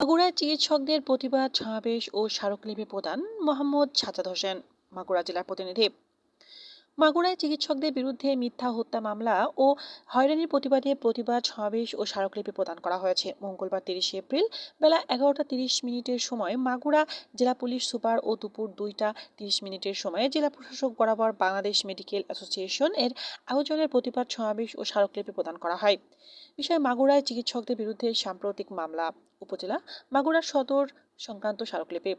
মাগুরায় চিকিৎসকদের প্রতিবাদ সমাবেশ ও স্মারকলিপি প্রদান মোহাম্মদ সাজাদ হোসেন। মাগুরা জেলার প্রতিনিধি মাগুরায় চিকিৎসকদের বিরুদ্ধে মিথ্যা হত্যা মামলা ও হয়রানির প্রতিবাদে প্রতিবাদ সমাবেশ ও স্মারকলিপি প্রদান করা হয়েছে। মঙ্গলবার তিরিশে এপ্রিল বেলা এগারোটা তিরিশ মিনিটের সময় মাগুরা জেলা পুলিশ সুপার ও দুপুর দুইটা তিরিশ মিনিটের সময় জেলা প্রশাসক বরাবর বাংলাদেশ মেডিকেল অ্যাসোসিয়েশন এর আয়োজনের প্রতিবাদ সমাবেশ ও স্মারকলিপি প্রদান করা হয়। বিষয়ে মাগুরায় চিকিৎসকদের বিরুদ্ধে সাম্প্রতিক মামলা। উপজেলা মাগুরা সদর সংক্রান্ত স্মারকলিপি।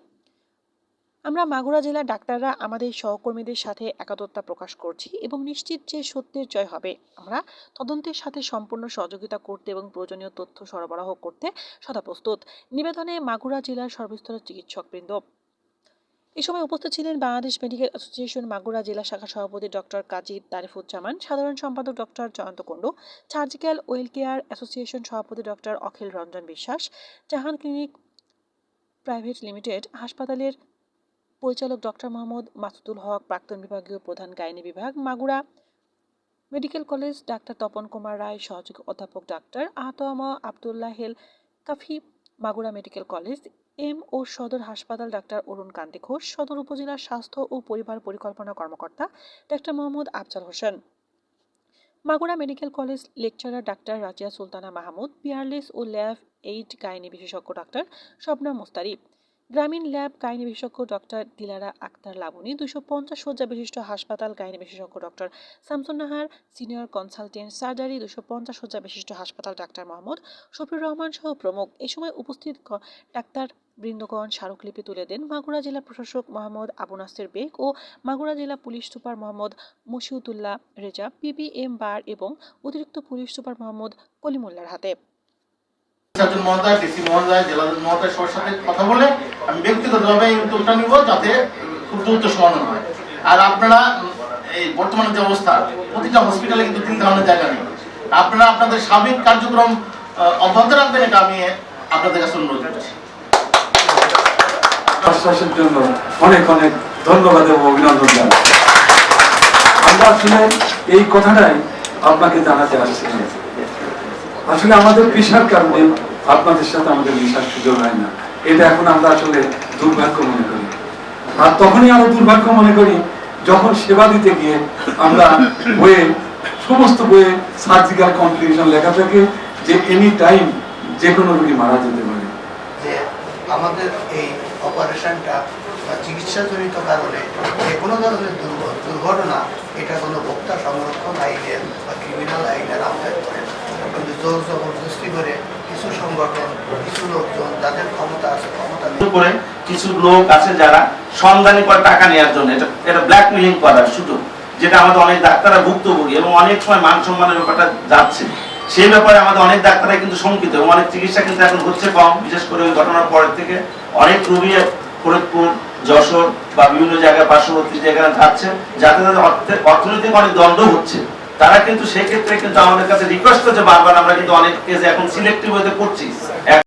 আমরা মাগুরা জেলার ডাক্তাররা আমাদের সহকর্মীদের সাথে একাত্মতা প্রকাশ করছি এবং নিশ্চিত যে সত্যের জয় হবে। আমরা তদন্তের সাথে সম্পূর্ণ সহযোগিতা করতে এবং প্রয়োজনীয় তথ্য সরবরাহ করতে সদা প্রস্তুত। নিবেদনে মাগুরা জেলার সর্বস্তরের চিকিৎসকবৃন্দ। এই সময় উপস্থিত ছিলেন বাংলাদেশ মেডিকেল অ্যাসোসিয়েশন মাগুরা জেলা শাখা সভাপতি ডক্টর কাজী তারিফুজ্জামান সাধারণ সম্পাদক doctor Jayanta Kundu, surgical well care association সভাপতি doctor Akhil Ranjan Biswas, Jahan clinic private limited হাসপাতালের পরিচালক ডক্টর মোহাম্মদ মাসুদুল হক, প্রাক্তন বিভাগীয় প্রধান গাইনি বিভাগ মাগুরা, মেডিকেল কলেজ ডাক্তার তপন কুমার রায়, সহযোগী অধ্যাপক ডাক্তার আহতমা Abdullah Hel Kafi, Magura medical college M O সদর হাসপাতাল ডাক্তার অরুণ কান্তি ঘোষ, সদর উপজেলা স্বাস্থ্য ও পরিবার পরিকল্পনা কর্মকর্তা doctor Mohammad Afzal Hossain. Magura medical college lecturer doctor Razia Sultana Mahmud Peerless ও ল্যাব এইড গাইনি বিশেষজ্ঞ doctor Swapna Mustari Grameen lab gynae বিশেষজ্ঞ ডক্টর দিলারা আক্তার লাবনী দুশো পঞ্চাশ শয্যা বিশিষ্ট হাসপাতাল গাইনি বিশেষজ্ঞ doctor Shamsun Nahar senior consultant surgery, দুশো পঞ্চাশ শয্যা বিশিষ্ট হাসপাতাল ডাক্তার মোহাম্মদ শফিউর রহমান সহ প্রমুখ। এ সময় উপস্থিত ডাক্তার বৃন্দগণ স্মারকলিপি তুলে দেন মাগুরা জেলা প্রশাসক মোহাম্মদ আবু নাসের বেগ ও মাগুরা জেলা police super Mohammad Mashiudullah Reza PBM bar এবং অতিরিক্ত পুলিশ সুপার মোহাম্মদ কলিমুল্লার হাতে। ডিসি মহোদয় সবার সাথে কথা বলে আমি ব্যক্তিগতভাবে এই উদ্যোগটা নিব যাতে খুব দ্রুত সমাধান হয়। আর আপনারা এই বর্তমানে যে অবস্থা, প্রতিটা হসপিটালে কিন্তু তিন ধরনের জায়গা নেই। আপনারা আপনাদের কার্যক্রম অব্যাহত রাখবেন, এটা আমি আপনাদের কাছে অনুরোধ করছি। আশ্বাসের জন্য অনেক অনেক ধন্যবাদ এবং অভিনন্দন জানাই। আমরা আসলে এই কথাটাই আপনাকে জানাতে আসছিলাম আসলে আমাদের পেশার কারণে আপনাদের সাথে আমাদের মিশার সুযোগ হয় না। এটা এখন আমরা আসলে দুর্ভাগ্য মনে করি। আর তখনই আরও দুর্ভাগ্য মনে করি, যখন সেবা দিতে গিয়ে আমরা বইয়ে, সমস্ত বইয়ে সার্জিক্যাল কমপ্লিকেশন লেখা থাকে যে এনি টাইম যে কোনো রোগী মারা যেতে পারে। যে আমাদের এই অপারেশনটা বা চিকিৎসাজনিত কারণে যে কোনো ধরনের দুর্ঘটনা, এটা কোনো ভোক্তা সংরক্ষণ আইনের বা ক্রিমিনাল আইনের আওতায় পড়ে কিন্তু জোর জবরদস্তি করে কিছু সংগঠন, কিছু লোকজন যাদের ক্ষমতা আছে, ক্ষমতা করে কিছু লোক আছে যারা সন্ধানী করে টাকা নেওয়ার জন্য, এটা এটা ব্ল্যাকমেলিং করার যেটা আমাদের অনেক ডাক্তাররা ভুক্তভোগী এবং অনেক সময় মান সম্মানের ব্যাপারটা যাচ্ছে। সেই ব্যাপারে আমাদের অনেক ডাক্তাররা কিন্তু শঙ্কিত এবং অনেক চিকিৎসা কিন্তু এখন হচ্ছে কম, বিশেষ করে ওই ঘটনার পরের থেকে অনেক রোগী ফরিদপুর, যশোর বা বিভিন্ন জায়গায় পার্শ্ববর্তী জায়গায় যাচ্ছে, যাতে তাদের অর্থে- অর্থনৈতিক অনেক দ্বন্দ্ব হচ্ছে। তারা কিন্তু সেক্ষেত্রে কিন্তু আমাদের কাছে রিকোয়েস্ট করছে, বারবার আমরা কিন্তু অনেক কেস এখন সিলেক্টিভ হতে করছি